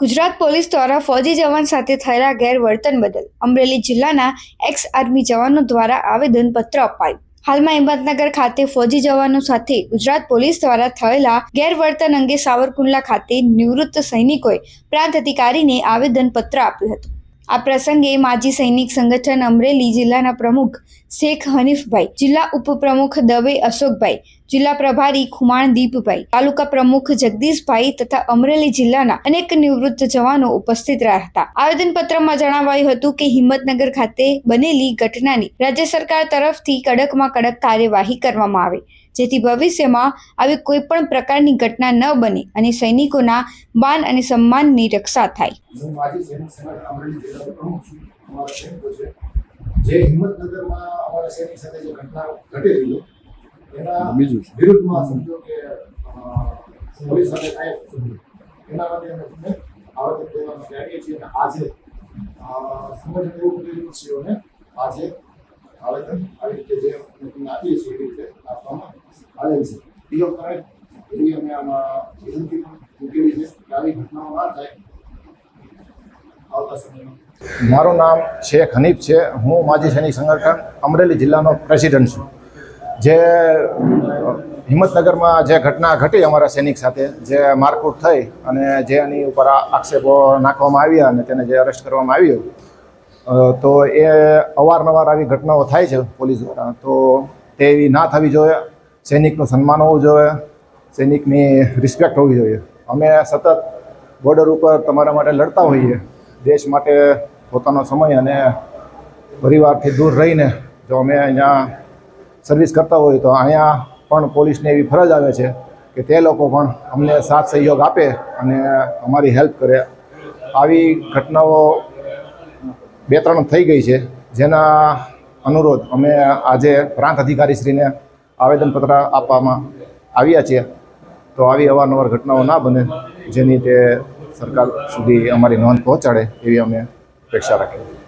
Gujarat police દ્વારા ફૌજી જવાન સાથે થયેલા ગેરવર્તન બદલ અમરેલી જિલ્લાના એક્સ આર્મી જવાનો દ્વારા આવેદનપત્ર અપાયું. હાલમાં હિંમતનગર ખાતે ફૌજી જવાનો સાથે ગુજરાત પોલીસ દ્વારા થયેલા ગેરવર્તન અંગે સાવરકુંડલા ખાતે નિવૃત્ત સૈનિકોએ પ્રાંત અધિકારીને આવેદનપત્ર આપ્યું હતું. આ પ્રસંગે માજી સૈનિક સંગઠન અમરેલી જિલ્લાના પ્રમુખ શેખ હનીફભાઈ, જિલ્લા ઉપપ્રમુખ દવે અશોકભાઈ જિલ્લા પ્રભારી ખુમાણ દીપભાઈ, તાલુકા પ્રમુખ જગદીશભાઈ તથા અમરેલી જિલ્લાના અનેક નિવૃત્ત જવાનો ઉપસ્થિત રહ્યા હતા. આવેદનપત્રમાં જણાવાયું હતું કે હિંમતનગર ખાતે બનેલી ઘટનાની રાજ્ય સરકાર તરફથી કડકમાં કડક કાર્યવાહી કરવામાં આવે, જેથી ભવિષ્યમાં આવી કોઈ પણ પ્રકારની ઘટના ન બને અને સૈનિકોના માન અને સન્માનની રક્ષા થાય. જે હિંમતનગરમાં અમારા સૈનિક સાથે જે ઘટના ઘટેલી બીજું વિરુદ્ધમાં સમજો કે અ, પોલીસ સાથે કાંઈ એના માટે આજે સંગઠન એવું કરેલું છે અને આજે આવેદન આવી રીતે જે અમે તમને આપીએ છીએ એવી રીતે આપવામાં આવેલ છે. બીજો કરે એવી અમે આમાં વિનંતી મૂકેલી છે કે આવી ઘટનાઓ ના થાય. આવતા સમયમાં. મારું નામ શેખ હનીફ છે. હું માજી સૈનિક સંગઠન અમરેલી જિલ્લાનો પ્રેસિડન્ટ છું. જે, હિંમતનગરમાં જે ઘટના ઘટી અમારા સૈનિક સાથે, જે મારકૂટ થઈ અને જે એની ઉપર આક્ષેપો નાખવામાં આવ્યા અને તેને જે અરેસ્ટ કરવામાં આવ્યો તો એ અવારનવાર આવી ઘટનાઓ થાય છે પોલીસ દ્વારા. તો તે એવી ના થવી જોઈએ, સૈનિકનું સન્માન હોવું જોઈએ, સૈનિકની રિસ્પેક્ટ હોવી જોઈએ. અમે સતત બોર્ડર ઉપર તમારા માટે લડતા હોઈએ, દેશ માટે પોતાનો સમય અને પરિવારથી દૂર રહીને જો અમે અહીંયા સર્વિસ કરતા હોય તો અહીંયા પણ પોલીસને એવી ફરજ આવે છે કે તે લોકો પણ અમને સાથ સહયોગ આપે અને અમારી હેલ્પ કરે. આવી ઘટનાઓ બે ત્રણ થઈ ગઈ છે, જેના અનુરોધ અમે આજે પ્રાંત અધિકારીશ્રીને આવેદનપત્ર આપવામાં આવ્યા છીએ. તો આવી અવારનવાર ઘટનાઓ ના બને, જેની તે સરકાર સુધી અમારી નોંધ પહોંચાડે એવી અમે અપેક્ષા રાખીએ.